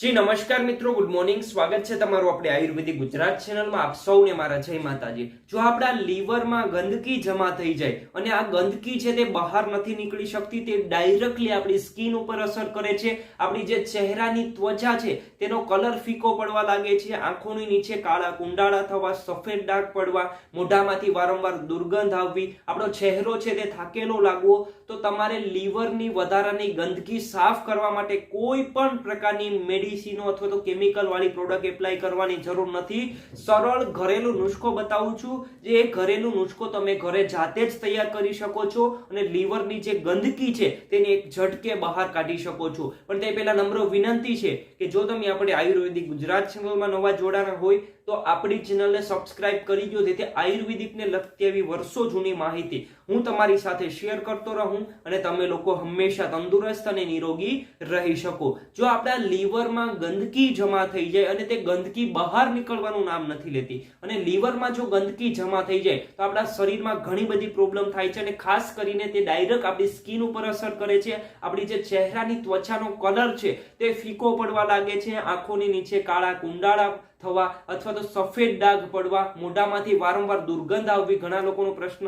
જી, નમસ્કાર મિત્રો. Good morning સ્વાગત છે તમારું આપણે આયુર્વેદિક ગુજરાત ચેનલમાં આપ સૌને મારા જય માતાજી. જો આપણા લીવરમાં ગંદકી જમા થઈ જાય અને આ ગંદકી છે તે બહાર નથી નીકળી શકતી, તે ડાયરેક્ટલી આપણી સ્કિન ઉપર અસર કરે છે. આપણી જે ચહેરાની ત્વચા છે, તેનો કલર ફીકો પડવા લાગે છે. આંખોની નીચે કાળા કુંડાળા થવા, સફેદ ડાઘ પડવા, મોઢામાંથી વારંવાર દુર્ગંધ આવવી, આપણો ચહેરો છે તે થાકેલો લાગવો, તો તમારે લીવરની વધારાની ગંદકી સાફ કરવા માટે કોઈ પણ પ્રકારની મેડિસિનો અથવા તો કેમિકલ વાળી પ્રોડક્ટ એપ્લાય કરવાની જરૂર નથી. સરળ ઘરેલું નુસ્ખો બતાવું છું. જે એ ઘરેલું નુસ્ખો તમે ઘરે જાતે જ તૈયાર કરી શકો છો અને લીવરની જે ગંદકી છે તેને એક ઝટકે બહાર કાઢી શકો છો. પણ તે પહેલા નમ્ર વિનંતી છે કે જો તમે આપણે આયુર્વેદિક ગુજરાત ચેનલમાં નવા જોડાણા હોય તો આપણી ચેનલને સબસ્ક્રાઇબ કરી દો, જેથી આયુર્વેદિકને લગતી એવી વર્ષો જૂની માહિતી હું તમારી સાથે શેર કરતો રહું અને તમે લોકો હંમેશા તંદુરસ્ત અને નિરોગી રહી શકો. જો આપણા લીવરમાં ગંદકી જમા થઈ જાય અને તે ગંદકી બહાર નીકળવાનું નામ નથી લેતી, અને લીવરમાં જો ગંદકી જમા થઈ જાય, તો આપણા શરીરમાં ઘણી બધી પ્રોબ્લેમ થાય છે અને ખાસ કરીને તે ડાયરેક્ટ આપણી સ્કિન ઉપર અસર કરે છે. આપણી જે ચહેરાની ત્વચાનો કલર છે, તે ફીકો પડવા લાગે છે, આંખોની નીચે કાળા કુંડાળા થવા અથવા તો સફેદ ડાઘ પડવા, મોઢામાંથી વારંવાર દુર્ગંધ આવવી ઘણા લોકોનો પ્રશ્ન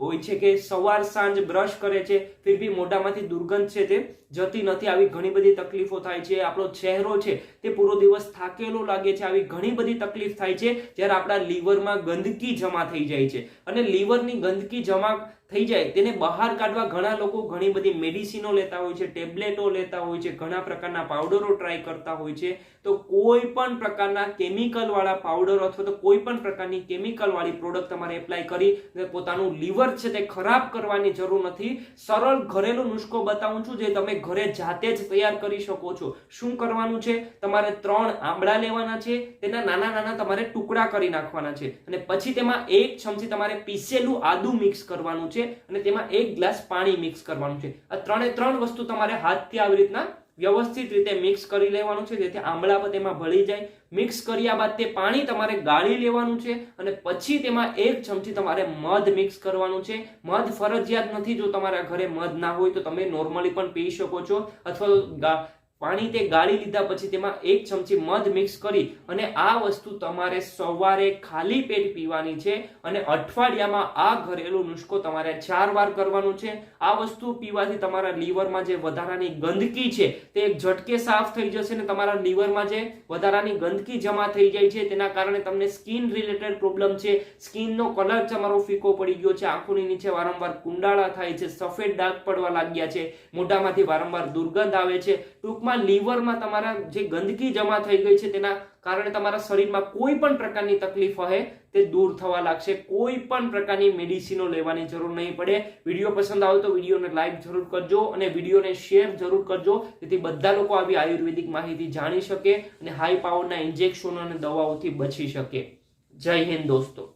હોય છે કે સવાર સાંજ બ્રશ કરે છે, ફિર બી મોઢામાંથી દુર્ગંધ છે તે જતી નથી. આવી ઘણી બધી તકલીફો થાય છે. આપણો ચહેરો છે તે પૂરો દિવસ થાકેલો લાગે છે. આવી ઘણી બધી તકલીફ થાય છે જ્યારે આપણા લીવરમાં ગંદકી જમા થઈ જાય છે. અને લીવરની ગંદકી જમા થઈ જાય. તેને બહાર કાઢવા ઘણા લોકો ઘણી બધી મેડિસિનો લેતા હોય છે ટેબ્લેટો લેતા હોય છે, ઘણા પ્રકારના પાવડરો ટ્રાય કરતા હોય છે. તો કોઈ પણ પ્રકારના કેમિકલવાળા પાવડર અથવા તો કોઈ પણ પ્રકારની કેમિકલ વાળી પ્રોડક્ટ તમારે એપ્લાય કરી પોતાનું લીવર છે તે ખરાબ કરવાની જરૂર નથી. સરળ ઘરેલું નુસ્ખો બતાવું છું જે તમે ઘરે જાતે જ તૈયાર કરી શકો છો. શું કરવાનું છે? તમારે ત્રણ આંબળા લેવાના છે, તેના નાના નાના તમારે ટુકડા કરી નાખવાના છે અને પછી તેમાં એક ચમચી તમારે પીસેલું આદુ મિક્સ કરવાનું છે. અને તેમાં એક ગ્લાસ પાણી મિક્સ કરવાનું છે. આ ત્રણે ત્રણ વસ્તુ તમારે હાથથી આવી રીતના વ્યવસ્થિત રીતે મિક્સ કરી લેવાનું છે. જેથી આંબળા પર તેમાં ભળી જાય. મિક્સ કર્યા બાદ તે પાણી તમારે ગાળી લેવાનું છે અને પછી તેમાં એક ચમચી તમારે મધ મિક્સ કરવાનું છે. મધ ફરજિયાત નથી જો તમારા ઘરે મધ ના હોય તો તમે નોર્મલી પણ પી શકો છો. અથવા પાણી તે ગાળી લીધા પછી તેમાં એક ચમચી મધ મિક્સ કરી અને આ વસ્તુ તમારે સવારે ખાલી પેટ પીવાની છે અને અઠવાડિયામાં આ ઘરેલું નુસ્ખો તમારે ચાર વાર કરવાનું છે. આ વસ્તુ પીવાથી તમારા લીવરમાં જે વધારાની ગંદકી છે તે એક ઝટકે સાફ થઈ જશે અને તમારા લીવરમાં જે વધારાની ગંદકી જમા થઈ જાય છે તેના કારણે તમને સ્કિન રિલેટેડ પ્રોબ્લેમ છે. સ્કિનનો કલર તમારો ફીકો પડી ગયો છે. આંખોની નીચે વારંવાર કુંડાળા થાય છે. સફેદ ડાઘ પડવા લાગ્યા છે. મોઢામાંથી વારંવાર દુર્ગંધ આવે છે. ટૂંકમાં લીવરમાં તમારા જે ગંદકી જમા થઈ ગઈ છે તેના કારણે તમારા શરીરમાં કોઈ પણ પ્રકારની તકલીફ હશે તે દૂર થવા લાગશે. કોઈ પણ પ્રકારની મેડિસિનો લેવાની જરૂર નહીં પડે. વીડિયો પસંદ આવે તો વિડીયોને લાઈક જરૂર કરજો અને વિડીયોને શેર જરૂર કરજો. જેથી બધા લોકો આવી આયુર્વેદિક માહિતી જાણી શકે અને હાઈ પાવરના ઇન્જેક્શનો અને દવાઓથી બચી શકે. જય હિન્દ દોસ્તો.